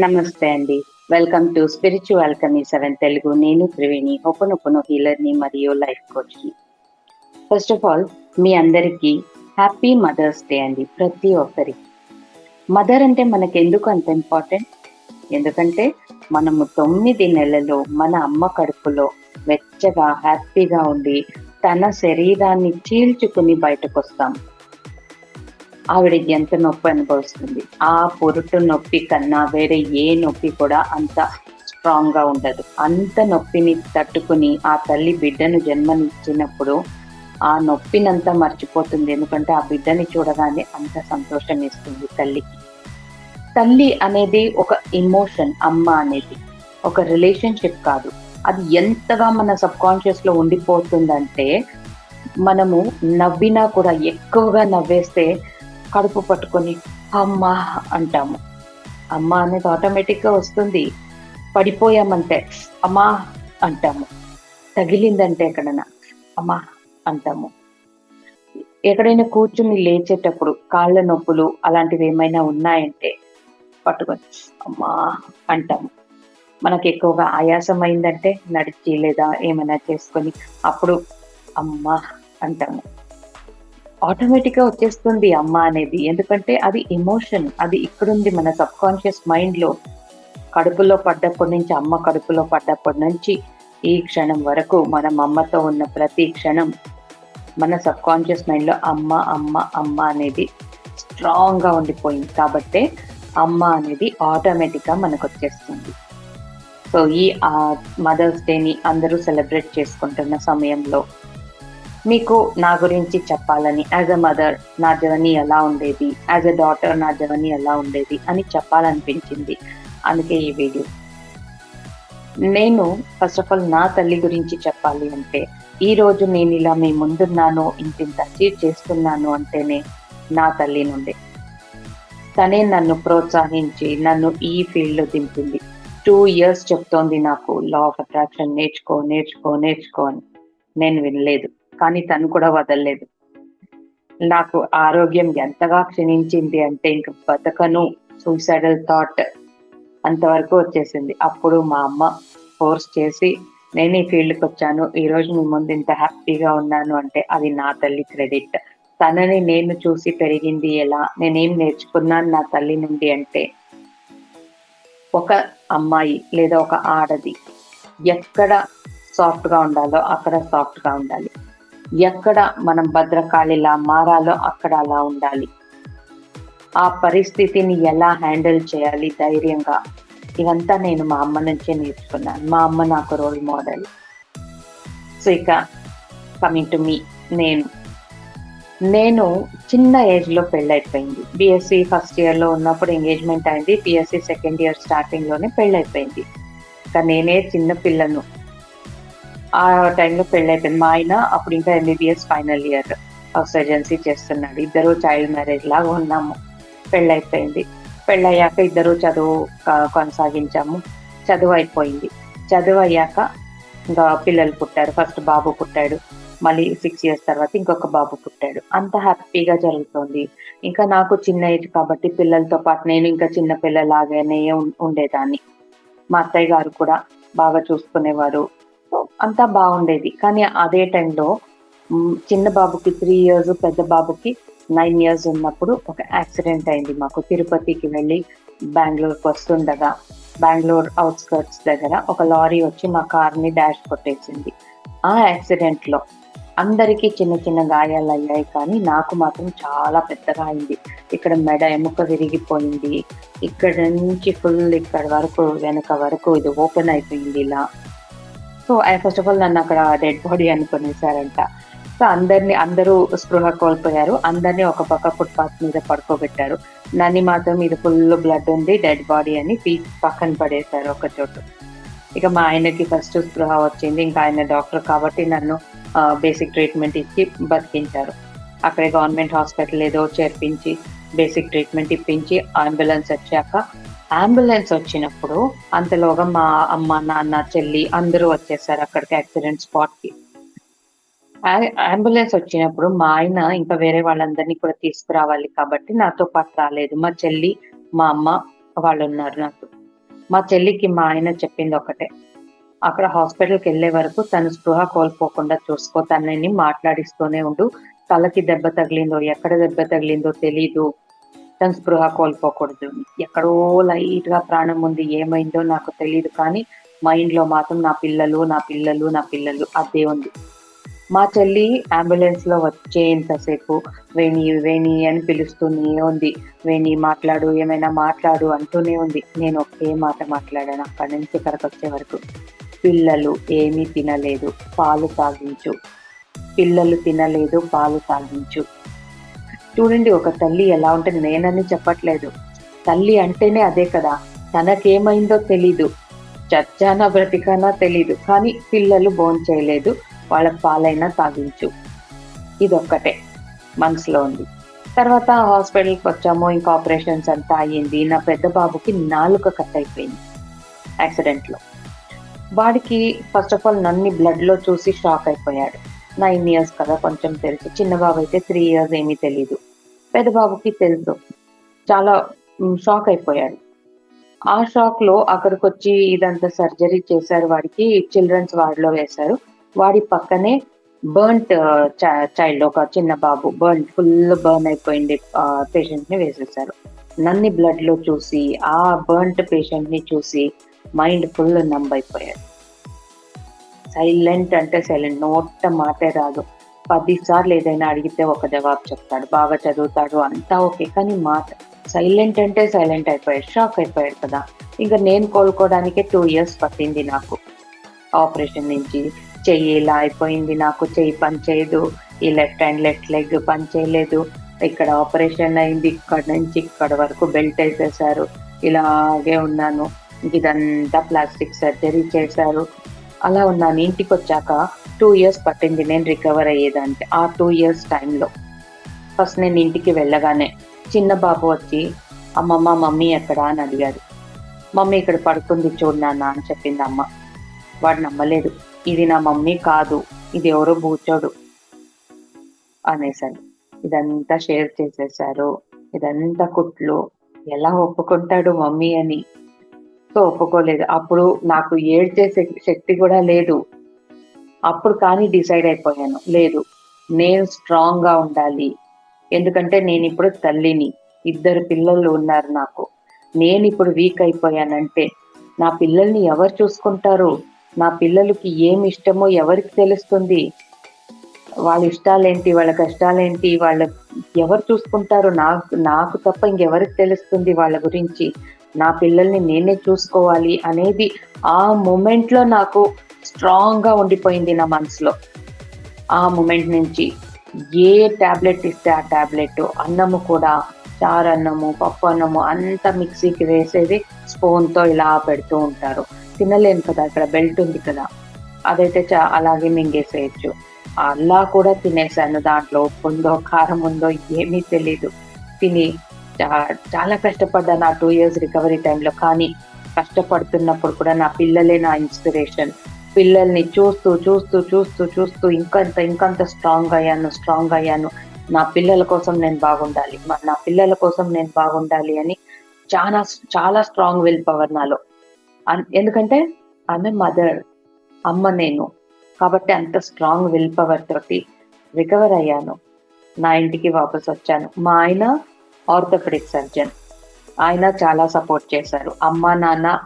నమస్తే అండి. Welcome to spiritual Kami seven Telugu నేను త్రివేణి. హీలర్ హీలర్ని మరియు లైఫ్ కోచ్ని. ఫస్ట్ ఆఫ్ ఆల్ మీ అందరికీ హ్యాపీ మదర్స్ డే అండి. ప్రతి ఒక్కరికి. మదర్ అంటే మనకి ఎందుకు అంత ఇంపార్టెంట్ ఎందుకంటే మనము తొమ్మిది నెలలు మన అమ్మ కడుపులో వెచ్చగా హ్యాపీగా ఉండి తన శరీరాన్ని చీల్చుకుని బయటకు వస్తాం ఆవిడ ఎంత నొప్పి అనుభవిస్తుంది. ఆ పొరుటు నొప్పి కన్నా వేరే ఏ నొప్పి కూడా అంత స్ట్రాంగ్గా ఉండదు. అంత నొప్పిని తట్టుకుని ఆ తల్లి బిడ్డను జన్మనిచ్చినప్పుడు ఆ నొప్పినంతా మర్చిపోతుంది. ఎందుకంటే ఆ బిడ్డని చూడగానే అంత సంతోషం ఇస్తుంది తల్లికి తల్లి అనేది ఒక ఇమోషన్ అమ్మ అనేది ఒక రిలేషన్షిప్ కాదు. అది ఎంతగా మన సబ్ కాన్షియస్లో ఉండిపోతుందంటే మనము నవ్వినా కూడా ఎక్కువగా నవ్వేస్తే కడుపు పట్టుకొని అమ్మ అంటాము. అమ్మ అనేది ఆటోమేటిక్గా వస్తుంది. పడిపోయామంటే అమ్మా అంటాము. తగిలిందంటే ఎక్కడైనా అమ్మా అంటాము. ఎక్కడైనా కూర్చుని లేచేటప్పుడు కాళ్ళ నొప్పులు అలాంటివి ఏమైనా ఉన్నాయంటే పట్టుకొని అమ్మా అంటాము. మనకి ఎక్కువగా ఆయాసం అయిందంటే నడిచి లేదా ఏమైనా చేసుకొని అప్పుడు అమ్మా అంటాము. ఆటోమేటిక్గా వచ్చేస్తుంది అమ్మ అనేది. ఎందుకంటే అది ఎమోషన్ అది ఇక్కడుంది మన సబ్ కాన్షియస్ మైండ్లో కడుపులో పడ్డప్పటి నుంచి అమ్మ కడుపులో పడ్డప్పటి నుంచి ఈ క్షణం వరకు మనం అమ్మతో ఉన్న ప్రతి క్షణం మన సబ్ కాన్షియస్ మైండ్లో అమ్మ అమ్మ అమ్మ అనేది స్ట్రాంగ్గా ఉండిపోయింది. కాబట్టే అమ్మ అనేది ఆటోమేటిక్గా మనకు వచ్చేస్తుంది. సో ఈ మదర్స్ డేని అందరూ సెలబ్రేట్ చేసుకుంటున్న సమయంలో మీకు నా గురించి చెప్పాలని యాజ్ అ మదర్ నా జర్నీ ఎలా ఉండేది యాజ్ అ డాటర్ నా జర్నీ ఎలా ఉండేది అని చెప్పాలనిపించింది. అందుకే ఈ వీడియో. నేను ఫస్ట్ ఆఫ్ ఆల్ నా తల్లి గురించి చెప్పాలి అంటే ఈ రోజు నేను ఇలా మీ ముందున్నాను ఇంతింత అచీవ్ చేస్తున్నాను అంటేనే నా తల్లి నుండి. తనే నన్ను ప్రోత్సహించి నన్ను ఈ ఫీల్డ్లో దింపింది. టూ ఇయర్స్ చెప్తోంది నాకు లా ఆఫ్ అట్రాక్షన్ నేర్చుకో నేర్చుకో నేర్చుకో అని. నేను వినలేదు. కానీ తను కూడా వదలలేదు. నాకు ఆరోగ్యం ఎంతగా క్షీణించింది అంటే ఇంక బతకను సూసైడల్ థాట్ అంతవరకు వచ్చేసింది. అప్పుడు మా అమ్మ ఫోర్స్ చేసి నేను ఈ ఫీల్డ్కి వచ్చాను. ఈ రోజు మీ ముందు ఇంత హ్యాపీగా ఉన్నాను అంటే అది నా తల్లి క్రెడిట్. తనని నేను చూసి పెరిగింది ఎలా? నేనేం నేర్చుకున్నాను నా తల్లి నుండి అంటే ఒక అమ్మాయి లేదా ఒక ఆడది ఎక్కడ సాఫ్ట్గా ఉండాలో అక్కడ సాఫ్ట్గా ఉండాలి. ఎక్కడ మనం భద్రకాళిలా మారాలో అక్కడ అలా ఉండాలి. ఆ పరిస్థితిని ఎలా హ్యాండిల్ చేయాలి ధైర్యంగా? ఇవంతా నేను మా అమ్మ నుంచే నేర్చుకున్నాను. మా అమ్మ నాకు రోల్ మోడల్. సో ఇక కమింగ్ టు మీ. నేను. నేను చిన్న ఏజ్లో పెళ్ళైపోయింది. బిఎస్సి ఫస్ట్ ఇయర్లో ఉన్నప్పుడు ఎంగేజ్మెంట్ అయింది. బిఎస్సి సెకండ్ ఇయర్ స్టార్టింగ్లోనే పెళ్ళైపోయింది. ఇక నేనే చిన్న పిల్లను. ఆ టైంలో పెళ్ళైపోయింది. మా ఆయన అప్పుడు ఇంకా ఎంబీబీఎస్ ఫైనల్ ఇయర్ సర్జెన్సీ చేస్తున్నాడు. ఇద్దరు చైల్డ్ మ్యారేజ్ లాగా ఉన్నాము. పెళ్ళైపోయింది. పెళ్ళయ్యాక ఇద్దరు చదువు కొనసాగించాము. చదువు అయిపోయింది. చదువు అయ్యాక ఇంకా పిల్లలు పుట్టారు. ఫస్ట్ బాబు పుట్టాడు. మళ్ళీ సిక్స్ ఇయర్స్ తర్వాత ఇంకొక బాబు పుట్టాడు. అంత హ్యాపీగా జరుగుతుంది. ఇంకా నాకు చిన్న ఏజ్ కాబట్టి పిల్లలతో పాటు నేను ఇంకా చిన్న పిల్లలాగానే ఉండేదాన్ని. మా అత్తయ్య గారు కూడా బాగా చూసుకునేవారు. అంతా బాగుండేది. కానీ అదే టైంలో చిన్న బాబుకి త్రీ ఇయర్స్ పెద్ద బాబుకి నైన్ ఇయర్స్ ఉన్నప్పుడు ఒక యాక్సిడెంట్ అయింది మాకు. తిరుపతికి వెళ్ళి బెంగళూరుకి వస్తుండగా బెంగళూరు అవుట్స్కర్ట్స్ దగ్గర ఒక లారీ వచ్చి మా కార్ని డాష్ కొట్టేసింది. ఆ యాక్సిడెంట్లో అందరికీ చిన్న చిన్న గాయాలు అయ్యాయి కానీ నాకు మాత్రం చాలా పెద్దగా అయింది. ఇక్కడ మెడ ఎముక విరిగిపోయింది. ఇక్కడ నుంచి ఫుల్ ఇక్కడ వరకు వెనక వరకు ఇది ఓపెన్ అయిపోయింది ఇలా. సో ఫస్ట్ ఆఫ్ ఆల్ నన్ను అక్కడ డెడ్ బాడీ అనుకునేసారంట సో అందరిని అందరూ స్పృహ కోల్పోయారు. అందరినీ ఒక పక్క ఫుట్పాత్ మీద పడుకోబెట్టారు. నన్ను మాత్రం ఇది ఫుల్ బ్లడ్ ఉంది డెడ్ బాడీ అని పీక్ పక్కన పడేశారు ఒక చోటు. ఇక మా ఆయనకి ఫస్ట్ స్పృహ వచ్చింది. ఇంకా ఆయన డాక్టర్ కాబట్టి నన్ను బేసిక్ ట్రీట్మెంట్ ఇచ్చి బతికించారు. అక్కడే గవర్నమెంట్ హాస్పిటల్ ఏదో చేర్పించి బేసిక్ ట్రీట్మెంట్ ఇప్పించి అంబులెన్స్ వచ్చాక అంబులెన్స్ వచ్చినప్పుడు అంతలోగా మా అమ్మ నాన్న చెల్లి అందరూ వచ్చేసారు అక్కడికి యాక్సిడెంట్ స్పాట్కి. అంబులెన్స్ వచ్చినప్పుడు మా ఆయన ఇంకా వేరే వాళ్ళందరినీ కూడా తీసుకురావాలి కాబట్టి నాతో పాటు రాలేదు. మా చెల్లి మా అమ్మ వాళ్ళు ఉన్నారు నాకు. మా చెల్లికి మా ఆయన చెప్పింది ఒకటే. అక్కడ హాస్పిటల్కి వెళ్ళే వరకు తను స్పృహ కోల్పోకుండా చూసుకో తనని మాట్లాడిస్తూనే ఉండు. తలకి దెబ్బ తగిలిందో ఎక్కడ దెబ్బ తగిలిందో తెలీదు. తను స్పృహ కోల్పోకూడదు. ఎక్కడో లైట్గా ప్రాణం ఉంది ఏమైందో నాకు తెలియదు కానీ మైండ్లో మాత్రం నా పిల్లలు నా పిల్లలు నా పిల్లలు అదే ఉంది. మా చెల్లి అంబులెన్స్లో వచ్చేంతసేపు వేణి వేణి అని పిలుస్తూనే ఉంది. వేణి మాట్లాడు ఏమైనా మాట్లాడు అంటూనే ఉంది. నేను ఒకే మాట మాట్లాడాను అక్కడి నుంచి ఇక్కడికి వచ్చే వరకు. పిల్లలు ఏమీ తినలేదు పాలు తాగించు. పిల్లలు తినలేదు పాలు తాగించు. చూడండి ఒక తల్లి ఎలా ఉంటుంది నేనని చెప్పట్లేదు. తల్లి అంటేనే అదే కదా తనకేమైందో తెలీదు. చచ్చానా బ్రతికానా తెలీదు కానీ పిల్లలు బోన్ చేయలేదు వాళ్ళకి పాలైనా తాగించు. ఇదొక్కటే మనసులో ఉంది. తర్వాత హాస్పిటల్కి వచ్చాము ఇంకా ఆపరేషన్స్ అంతా అయ్యింది. నా పెద్ద బాబుకి నాలుక కట్ అయిపోయింది యాక్సిడెంట్లో. వాడికి ఫస్ట్ ఆఫ్ ఆల్ నన్ను బ్లడ్లో చూసి షాక్ అయిపోయాడు. నైన్ ఇయర్స్ కదా కొంచెం తెలుసు. చిన్న బాబు అయితే త్రీ ఇయర్స్ ఏమీ తెలియదు పెద్ద బాబుకి తెలుసు. చాలా షాక్ అయిపోయాడు. ఆ షాక్లో అక్కడికి వచ్చి ఇదంతా సర్జరీ చేశారు వాడికి చిల్డ్రన్స్ వార్డ్ వేశారు. వాడి పక్కనే బర్న్ట్ చైల్డ్ uh, ఒక చిన్న బాబు బర్న్ ఫుల్ బర్న్ అయిపోయింది పేషెంట్ని వేసేసారు నన్ని బ్లడ్లో చూసి ఆ బర్న్ట్ పేషెంట్ని చూసి మైండ్ ఫుల్ నంబ్ అయిపోయాడు. సైలెంట్ అంటే సైలెంట్ నోట మాటే రాదు. పది సార్లు ఏదైనా అడిగితే ఒక జవాబు చెప్తాడు. బాగా చదువుతాడు అంతా ఓకే. కానీ మాట సైలెంట్ అంటే సైలెంట్ అయిపోయాడు షాక్ అయిపోయాడు కదా. ఇంకా నేను కోలుకోవడానికి టూ ఇయర్స్ పట్టింది నాకు. ఆపరేషన్ నుంచి చెయ్యి ఇలా అయిపోయింది నాకు. చెయ్యి పని చేయదు ఈ లెఫ్ట్ హ్యాండ్ లెఫ్ట్ లెగ్ పని చేయలేదు ఇక్కడ ఆపరేషన్ అయింది ఇక్కడ నుంచి ఇక్కడ వరకు బెల్ట్ వేసేసారు ఇలాగే ఉన్నాను. ఇదంతా ప్లాస్టిక్ సర్జరీ చేశారు. అలా ఉన్నాను ఇంటికి వచ్చాక టూ ఇయర్స్ పట్టింది నేను రికవర్ అయ్యేదానికి ఆ టూ ఇయర్స్ టైంలో. ఫస్ట్ నేను ఇంటికి వెళ్ళగానే చిన్న బాబు వచ్చి అమ్మమ్మ మమ్మీ ఎక్కడా? అని అడిగాడు మమ్మీ ఇక్కడ పడుకుంది చూడు నాన్న అని చెప్పింది అమ్మ. వాడు నమ్మలేదు. ఇది నా మమ్మీ కాదు ఇది ఎవరో బూచోడు అనేసాడు ఇదంతా షేర్ చేసేసారు ఇదంతా కుట్లు. ఎలా ఒప్పుకుంటాడు మమ్మీ అని సో ఒప్పుకోలేదు. అప్పుడు నాకు ఏడ్చే శక్తి కూడా లేదు. అప్పుడు కానీ డిసైడ్ అయిపోయాను. లేదు నేను స్ట్రాంగ్గా ఉండాలి. ఎందుకంటే నేను ఇప్పుడు తల్లిని ఇద్దరు పిల్లలు ఉన్నారు నాకు. నేను ఇప్పుడు వీక్ అయిపోయానంటే నా పిల్లల్ని ఎవరు చూసుకుంటారు? నా పిల్లలకి ఏమి ఇష్టమో ఎవరికి తెలుస్తుంది? వాళ్ళ ఇష్టాలేంటి? వాళ్ళ కష్టాలేంటి? వాళ్ళ ఎవరు చూసుకుంటారు? నాకు నాకు తప్ప ఇంకెవరికి తెలుస్తుంది వాళ్ళ గురించి? నా పిల్లల్ని నేనే చూసుకోవాలి అనేది ఆ మూమెంట్లో నాకు స్ట్రాంగ్గా ఉండిపోయింది నా మనసులో. ఆ మూమెంట్ నుంచి ఏ టాబ్లెట్ ఇస్తే ఆ టాబ్లెట్ అన్నము కూడా చారు అన్నము పప్పు అన్నము అంతా మిక్సీకి వేసేది స్పూన్తో ఇలా పెడుతూ ఉంటారు. తినలేను కదా ఇక్కడ బెల్ట్ ఉంది కదా. అదైతే చా అలాగే మింగేసేయచ్చు. అలా కూడా తినేసాను దాంట్లో ఉప్పు ఉందో కారం ఉందో ఏమీ తెలీదు. తిని చాలా కష్టపడ్డాను ఆ టూ ఇయర్స్ రికవరీ టైంలో కానీ కష్టపడుతున్నప్పుడు కూడా నా పిల్లలే నా ఇన్స్పిరేషన్ పిల్లల్ని చూస్తూ చూస్తూ చూస్తూ చూస్తూ ఇంకంత ఇంకంత స్ట్రాంగ్ అయ్యాను స్ట్రాంగ్ అయ్యాను. నా పిల్లల కోసం నేను బాగుండాలి. నా పిల్లల కోసం నేను బాగుండాలి అని చాలా చాలా స్ట్రాంగ్ విల్ పవర్ నాలో. ఎందుకంటే ఆమె మదర్ అమ్మ నేను. కాబట్టి అంత స్ట్రాంగ్ విల్ పవర్ తోటి రికవర్ అయ్యాను. నా ఇంటికి వాపస్ వచ్చాను మా ఆయన ఆర్థోపెడిక్ సర్జన్. ఆయన చాలా సపోర్ట్ చేశారు. అమ్మ నాన్న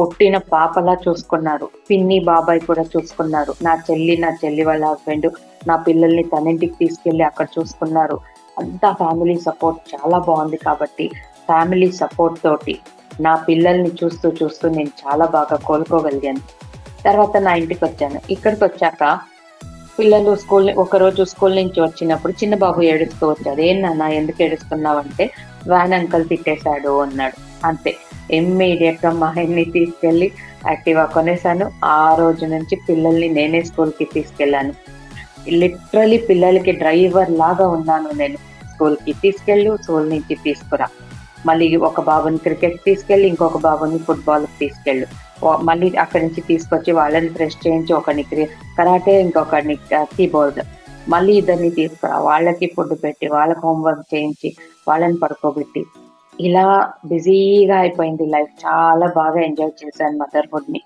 పుట్టిన పాపలా చూసుకున్నారు. పిన్ని బాబాయ్ కూడా చూసుకున్నారు. నా చెల్లి నా చెల్లి వాళ్ళ హస్బెండ్ నా పిల్లల్ని తనింటికి తీసుకెళ్ళి అక్కడ చూసుకున్నారు. అంతా ఫ్యామిలీ సపోర్ట్ చాలా బాగుంది కాబట్టి ఫ్యామిలీ సపోర్ట్ తోటి నా పిల్లల్ని చూస్తూ చూస్తూ నేను చాలా బాగా కోలుకోగలిగాను. తర్వాత నా ఇంటికి వచ్చాను. ఇక్కడికి వచ్చాక పిల్లలు స్కూల్ ఒకరోజు స్కూల్ నుంచి వచ్చినప్పుడు చిన్న బాబు ఏడుస్తూ వచ్చాడు. ఏం నాన్న ఎందుకు ఏడుస్తున్నావు? అంటే వ్యాన్ అంకల్ తిట్టేశాడు అన్నాడు. అంతే. ఇమ్మీడియట్గా మా ఆయన్ని తీసుకెళ్ళి యాక్టివా కొనేసాను ఆ రోజు నుంచి పిల్లల్ని నేనే స్కూల్కి తీసుకెళ్ళాను లిటరలీ పిల్లలకి డ్రైవర్ లాగా ఉన్నాను నేను. స్కూల్కి తీసుకెళ్ళు స్కూల్ నుంచి తీసుకురా. మళ్ళీ ఒక బాబుని క్రికెట్ తీసుకెళ్ళి ఇంకొక బాబుని ఫుట్బాల్కి తీసుకెళ్ళు. మళ్ళీ అక్కడి నుంచి తీసుకొచ్చి వాళ్ళని ప్రెస్ చేయించి ఒకరిని కరాటే ఇంకొకరిని కీబోర్డ్. మళ్ళీ ఇద్దరిని తీసుకురా. వాళ్ళకి ఫుడ్ పెట్టి వాళ్ళకి హోంవర్క్ చేయించి వాళ్ళని పడుకోబెట్టి. ఇలా బిజీగా అయిపోయింది లైఫ్. చాలా బాగా ఎంజాయ్ చేశాను మదర్హుడ్ని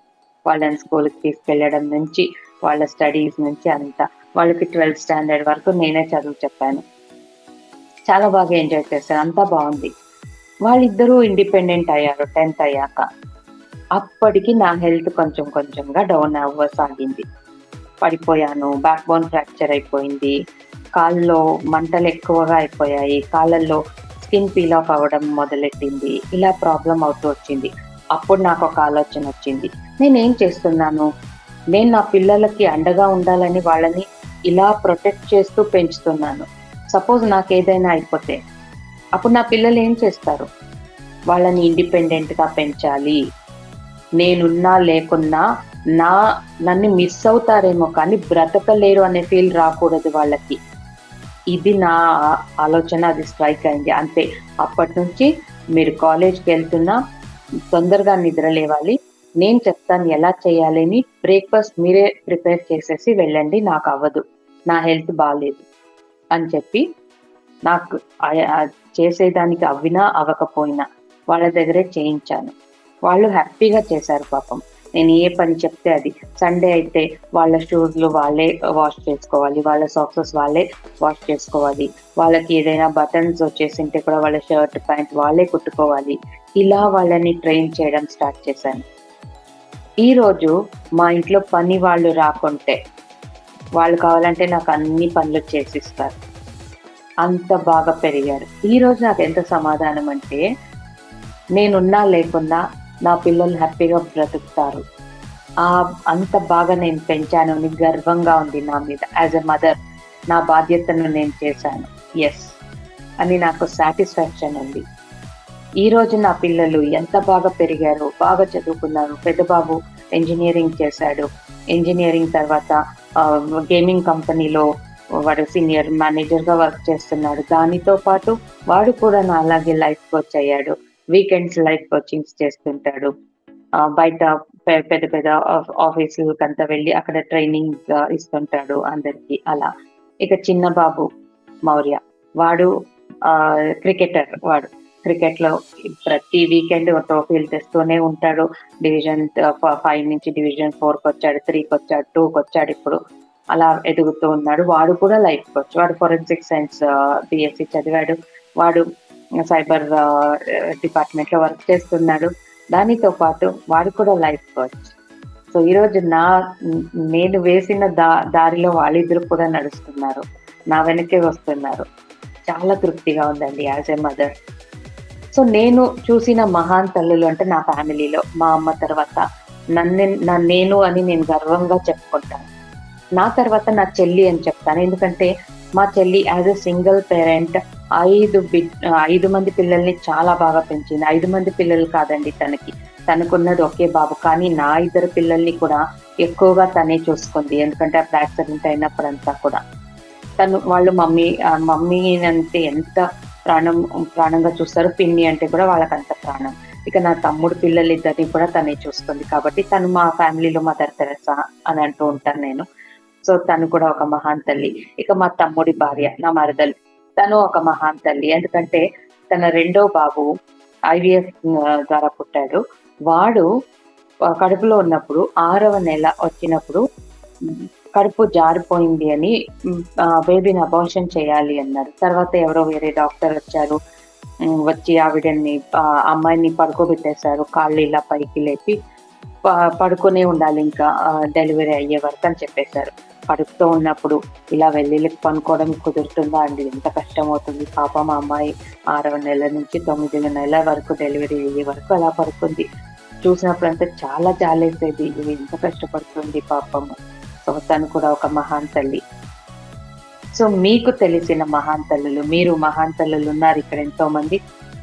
వాళ్ళని స్కూల్కి తీసుకెళ్ళడం నుంచి వాళ్ళ స్టడీస్ నుంచి అంతా. వాళ్ళకి ట్వెల్త్ స్టాండర్డ్ వరకు నేనే చదువు చెప్పాను. చాలా బాగా ఎంజాయ్ చేశాను. అంతా బాగుంది. వాళ్ళిద్దరూ ఇండిపెండెంట్ అయ్యారు టెన్త్ అయ్యాక. అప్పటికి నా హెల్త్ కొంచెం కొంచెంగా డౌన్ అవ్వసాగింది. పడిపోయాను బ్యాక్ బోన్ ఫ్రాక్చర్ అయిపోయింది కాళ్ళలో మంటలు ఎక్కువగా అయిపోయాయి కాళ్ళల్లో స్కిన్ పీల్ ఆఫ్ అవ్వడం మొదలెట్టింది ఇలా ప్రాబ్లం అవుతూ వచ్చింది. అప్పుడు నాకు ఒక ఆలోచన వచ్చింది. నేనేం చేస్తున్నాను? నేను నా పిల్లలకి అండగా ఉండాలని వాళ్ళని ఇలా ప్రొటెక్ట్ చేస్తూ పెంచుతున్నాను. సపోజ్ నాకు ఏదైనా అయిపోతే అప్పుడు నా పిల్లలు ఏం చేస్తారు? వాళ్ళని ఇండిపెండెంట్గా పెంచాలి నేనున్నా లేకున్నా నా నన్ను మిస్ అవుతారేమో కానీ బ్రతకలేరు అనే ఫీల్ రాకూడదు వాళ్ళకి. ఇది నా ఆలోచన అది స్ట్రైక్ అయింది. అంతే. అప్పటి నుంచి మీరు కాలేజ్కి వెళ్తున్నా తొందరగా నిద్ర లేవాలి. నేను చెప్తాను ఎలా చేయాలని బ్రేక్ఫాస్ట్ మీరే ప్రిపేర్ చేసేసి వెళ్ళండి నాకు అవ్వదు. నా హెల్త్ బాగాలేదు అని చెప్పి నాకు చేసేదానికి అవ్వినా అవ్వకపోయినా వాళ్ళ దగ్గరే చేయించాను. వాళ్ళు హ్యాపీగా చేశారు పాపం. నేను ఏ పని చెప్తే అది. సండే అయితే వాళ్ళ షూస్లు వాళ్ళే వాష్ చేసుకోవాలి. వాళ్ళ సాక్సెస్ వాళ్ళే వాష్ చేసుకోవాలి. వాళ్ళకి ఏదైనా బటన్స్ వచ్చేసింటే కూడా వాళ్ళ షర్ట్ ప్యాంట్ వాళ్ళే కుట్టుకోవాలి. ఇలా వాళ్ళని ట్రైన్ చేయడం స్టార్ట్ చేశాను. ఈరోజు మా ఇంట్లో పని వాళ్ళు రాకుంటే వాళ్ళు కావాలంటే నాకు అన్ని పనులు చేసిస్తారు. అంత బాగా పెరిగారు. ఈరోజు నాకు ఎంత సమాధానం అంటే నేనున్నా లేకున్నా నా పిల్లలు హ్యాపీగా బ్రతుకుతారు. ఆ అంత బాగా నేను పెంచాను. అని గర్వంగా ఉంది నా మీద. యాజ్ ఎ మదర్ నా బాధ్యతను నేను చేశాను. ఎస్ అని నాకు సాటిస్ఫాక్షన్ ఉంది. ఈ రోజు నా పిల్లలు ఎంత బాగా పెరిగారు బాగా చదువుకున్నారు. పెద్దబాబు ఇంజనీరింగ్ చేశాడు. ఇంజనీరింగ్ తర్వాత గేమింగ్ కంపెనీలో వాడు సీనియర్ మేనేజర్గా వర్క్ చేస్తున్నాడు. దానితో పాటు వాడు కూడా నా అలాగే లైఫ్ కోచ్ అయ్యాడు. వీకెండ్స్ లైఫ్ కోచింగ్స్ చేస్తుంటాడు. బయట పెద్ద పెద్ద ఆఫీసులకు అంతా వెళ్ళి అక్కడ ట్రైనింగ్ ఇస్తుంటాడు అందరికి అలా. ఇక చిన్న బాబు మౌర్య. వాడు క్రికెటర్ వాడు. క్రికెట్లో ప్రతి వీకెండ్ ట్రోఫీలు తెస్తూనే ఉంటాడు. డివిజన్ ఫైవ్ నుంచి డివిజన్ ఫోర్కి వచ్చాడు త్రీకి వచ్చాడు టూకి వచ్చాడు ఇప్పుడు. అలా ఎదుగుతూ ఉన్నాడు. వాడు కూడా లైఫ్ కోచ్ వాడు ఫోరెన్సిక్ సైన్స్ బిఎస్సి చదివాడు. వాడు సైబర్ డిపార్ట్మెంట్లో వర్క్ చేస్తున్నాడు. దానితో పాటు వాడు కూడా లైఫ్ కోచ్ సో ఈరోజు నా నేను వేసిన దా దారిలో వాళ్ళిద్దరు కూడా నడుస్తున్నారు. నా వెనకే వస్తున్నారు. చాలా తృప్తిగా ఉందండి యాజ్ ఎ మదర్ సో నేను చూసిన మహాన్ తల్లులు అంటే నా ఫ్యామిలీలో మా అమ్మ తర్వాత నన్ను నేను అని నేను గర్వంగా చెప్పుకుంటాను. నా తర్వాత నా చెల్లి అని చెప్తాను. ఎందుకంటే మా చెల్లి యాజ్ ఎ సింగిల్ పేరెంట్ ఐదు బిడ్ ఐదు మంది పిల్లల్ని చాలా బాగా పెంచింది. ఐదు మంది పిల్లలు కాదండి తనకి. తనకున్నది ఒకే బాబు. కానీ నా ఇద్దరు పిల్లల్ని కూడా ఎక్కువగా తనే చూసుకుంది. ఎందుకంటే అప్పుడు యాక్సిడెంట్ అయినప్పుడంతా కూడా. తను వాళ్ళు మమ్మీ మమ్మీ అంటే ఎంత ప్రాణం ప్రాణంగా చూస్తారు పిన్ని అంటే కూడా వాళ్ళకి అంత ప్రాణం. ఇక నా తమ్ముడు పిల్లలు ఇద్దరిని కూడా తనే చూస్తుంది. కాబట్టి తను మా ఫ్యామిలీలో మదర్ తెరసా అని అంటూ ఉంటాను నేను. సో తను కూడా ఒక మహాన్ తల్లి. ఇక మా తమ్ముడి భార్య నా మరదలు. తను ఒక మహాన్ తల్లి. ఎందుకంటే తన రెండో బాబు ఐవీఎఫ్ ద్వారా పుట్టాడు. వాడు కడుపులో ఉన్నప్పుడు ఆరవ నెల వచ్చినప్పుడు కడుపు జారిపోయింది అని బేబీని అబార్షన్ చేయాలి అన్నారు. తర్వాత ఎవరో వేరే డాక్టర్ వచ్చారు. వచ్చి ఆవిడని అమ్మాయిని పడుకోబెట్టేశారు. కాళ్ళు ఇలా పైకి లేపి పడుకునే ఉండాలి ఇంకా డెలివరీ అయ్యే వరకు అని చెప్పేశారు. కడుపుతో ఉన్నప్పుడు ఇలా వెళ్ళి పనుకోవడం కుదురుతుందా అండి? ఎంత కష్టం అవుతుంది పాప మా అమ్మాయి ఆరవ నెల నుంచి తొమ్మిది నెలల వరకు డెలివరీ అయ్యే వరకు అలా పడుతుంది చూసినప్పుడు అంతా చాలా జాలేసేది ఇది ఎంత కష్టపడుతుంది పాపం. సో తను కూడా ఒక మహాన్ తల్లి. సో మీకు తెలిసిన మహాన్ తల్లులు మీరు మహాన్ తల్లులు ఉన్నారు ఇక్కడ ఎంతో మంది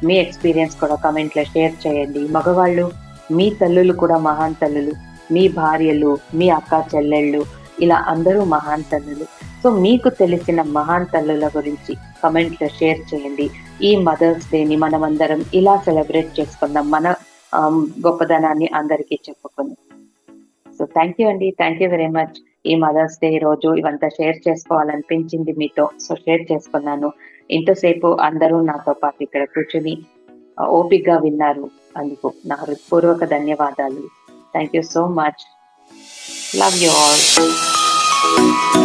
మీ ఎక్స్పీరియన్స్ కూడా కమెంట్లో షేర్ చేయండి. మగవాళ్ళు మీ తల్లులు కూడా మహాన్ తల్లులు. మీ భార్యలు మీ అక్క చెల్లెళ్ళు ఇలా అందరూ మహాన్ తల్లులు. సో మీకు తెలిసిన మహాన్ తల్లుల గురించి కమెంట్లో షేర్ చేయండి. ఈ మదర్స్ డేని మనం అందరం ఇలా సెలబ్రేట్ చేసుకుందాం. మన గొప్పదనాన్ని అందరికీ చెప్పుకుందాం. సో థ్యాంక్ యూ అండి. థ్యాంక్ యూ వెరీ మచ్ ఈ మదర్స్ డే రోజు ఇవంతా షేర్ చేసుకోవాలనిపించింది మీతో. సో షేర్ చేసుకున్నాను. ఇంతసేపు అందరూ నాతో పాటు ఇక్కడ కూర్చుని ఓపిక్గా విన్నారు. అందుకు నా హృత్పూర్వక ధన్యవాదాలు. Thank you so much love you all